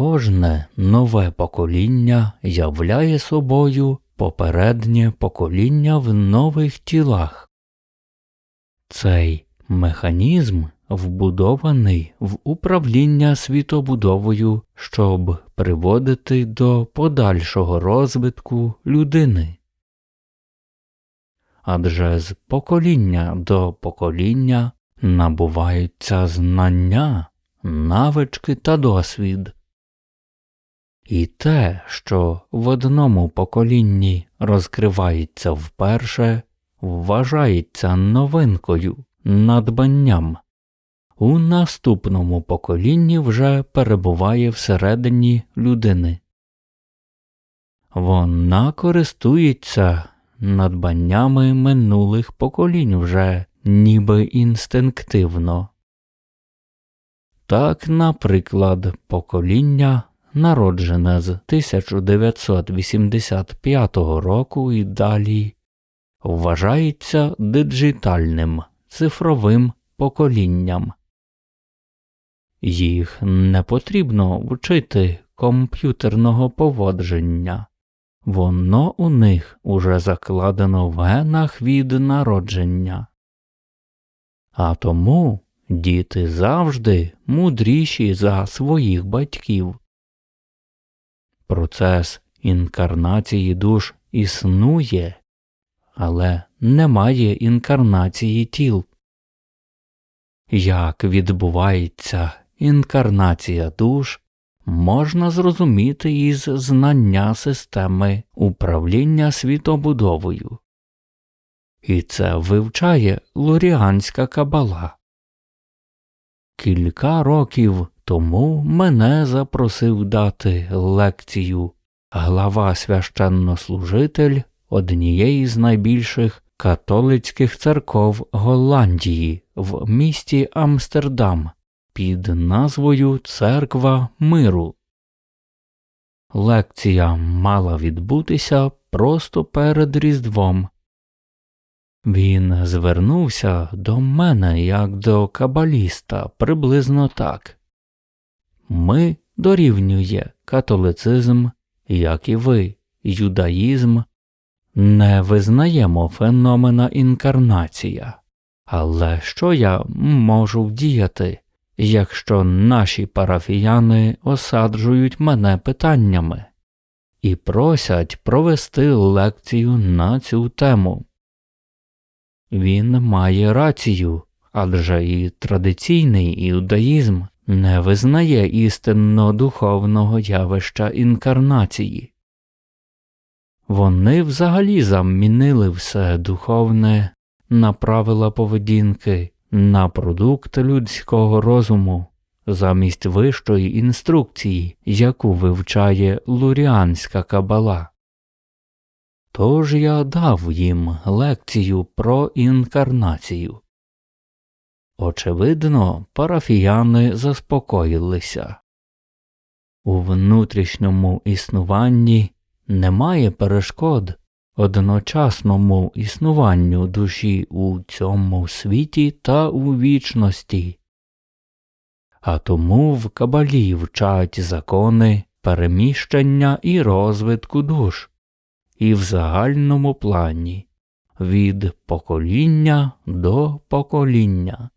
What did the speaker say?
Кожне нове покоління являє собою попереднє покоління в нових тілах. Цей механізм вбудований в управління світобудовою, щоб приводити до подальшого розвитку людини. Адже з покоління до покоління набуваються знання, навички та досвід. І те, що в одному поколінні розкривається вперше, вважається новинкою, надбанням, у наступному поколінні вже перебуває всередині людини. Вона користується надбаннями минулих поколінь вже ніби інстинктивно. Так, наприклад, покоління, народжене з 1985 року і далі, вважається диджитальним цифровим поколінням. Їх не потрібно вчити комп'ютерного поводження, воно у них уже закладено в генах від народження. А тому діти завжди мудріші за своїх батьків. Процес інкарнації душ існує, але немає інкарнації тіл. Як відбувається інкарнація душ, можна зрозуміти із знання системи управління світобудовою. І це вивчає луріанська кабала. Кілька років тому мене запросив дати лекцію глава священнослужитель однієї з найбільших католицьких церков Голландії в місті Амстердам під назвою Церква Миру. Лекція мала відбутися просто перед Різдвом. Він звернувся до мене як до кабаліста приблизно так Ми дорівнює католицизм, як і ви, юдаїзм, не визнаємо феномена інкарнація. Але що я можу вдіяти, якщо наші парафіяни осаджують мене питаннями і просять провести лекцію на цю тему? Він має рацію, адже і традиційний іудаїзм не визнає істинно духовного явища інкарнації. Вони взагалі замінили все духовне на правила поведінки, на продукт людського розуму, замість вищої інструкції, яку вивчає луріанська кабала. Тож я дав їм лекцію про інкарнацію. Очевидно, парафіяни заспокоїлися. У внутрішньому існуванні немає перешкод одночасному існуванню душі у цьому світі та у вічності, а тому в кабалі вчать закони переміщення і розвитку душ, і в загальному плані від покоління до покоління.